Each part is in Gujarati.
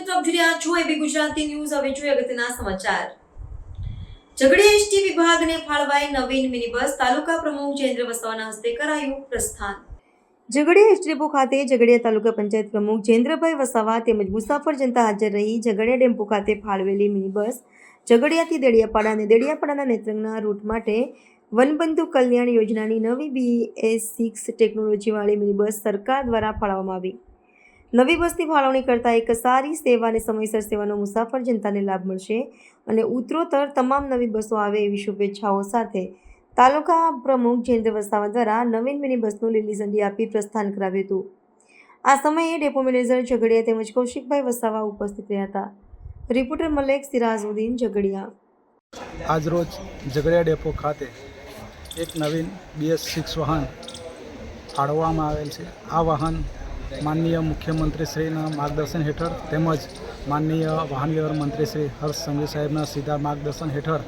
એબી ગુજરાતી ન્યૂઝ. હવે જોઈએ અગત્યના સમાચાર. ઝઘડી એસટી વિભાગને ફાળવાઈ નવીન મિની બસ તાલુકા પ્રમુખ જયેન્દ્ર વસાવાના હસ્તે કરાયું પ્રસ્થાન. ઝઘડિયા એસ ડેપો ખાતે ઝઘડિયા તાલુકા પંચાયત પ્રમુખ જયેન્દ્રભાઈ વસાવા તેમજ મુસાફર જનતા હાજર રહી ઝઘડિયા ડેમ્પો ખાતે ફાળવેલી મિની બસ ઝઘડિયાથી દેડિયાપાડા અને દેડિયાપાડાના નેત્રંગના રૂટ માટે વનબંધુ કલ્યાણ યોજનાની નવી બીએસ સિક્સ ટેકનોલોજીવાળી મિની બસ સરકાર દ્વારા ફાળવવામાં આવી. નવી બસની ફાળવણી કરતાં એક સારી સેવા અને સમયસર સેવાનો મુસાફર જનતાને લાભ મળશે અને ઉત્તરોત્તર તમામ નવી બસો આવે એવી શુભેચ્છાઓ સાથે તાલુકા પ્રમુખ જયેન્દ્ર વસાવા દ્વારા નવીન મિની બસનું લીલી ઝંડી આપી પ્રસ્થાન કરાવ્યું હતું. આ સમયે ડેપો મેનેજર ઝઘડિયા તેમજ કૌશિકભાઈ વસાવા ઉપસ્થિત રહ્યા હતા. રિપોર્ટર મલેક સિરાજુદ્દીન ઝઘડિયા. આજરોજ ઝઘડિયા ડેપો ખાતે એક નવીન બીએસ સિક્સ વાહન ફાળવવામાં આવેલ છે. આ વાહન માનનીય મુખ્યમંત્રીશ્રીના માર્ગદર્શન હેઠળ તેમજ માનનીય વાહન વ્યવહાર મંત્રી શ્રી હર્ષ સંઘવી સાહેબના સીધા માર્ગદર્શન હેઠળ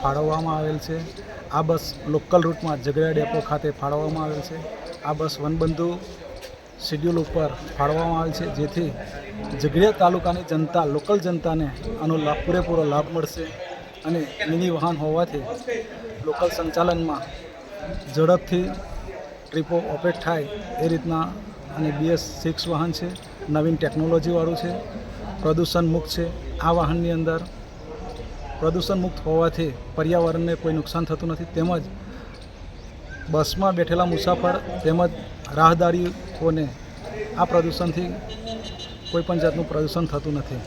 ફાળવવામાં આવેલ છે. આ બસ લોકલ રૂટમાં ઝઘડિયા ડેપો ખાતે ફાળવવામાં આવેલ છે. આ બસ વનબંધુ શેડ્યુલ ઉપર ફાળવવામાં આવેલ છે, જેથી ઝઘડિયા તાલુકાની જનતા, લોકલ જનતાને આનો લાભ પૂરેપૂરો લાભ મળશે અને મિની વાહન હોવાથી લોકલ સંચાલનમાં ઝડપથી ટ્રીપો ઓપરેટ થાય એ રીતના અને બીએસ સિક્સ વાહન છે, નવીન ટેકનોલોજીવાળું છે પ્રદૂષણ મુક્ત છે. આ વાહનની અંદર પ્રદૂષણ મુક્ત હોવાથી પર્યાવરણને કોઈ નુકસાન થતું નથી. તેમજ બસમાં બેઠેલા મુસાફર તેમજ રાહદારીઓને આ પ્રદૂષણથી કોઈ પણ જાતનું પ્રદૂષણ થતું નથી.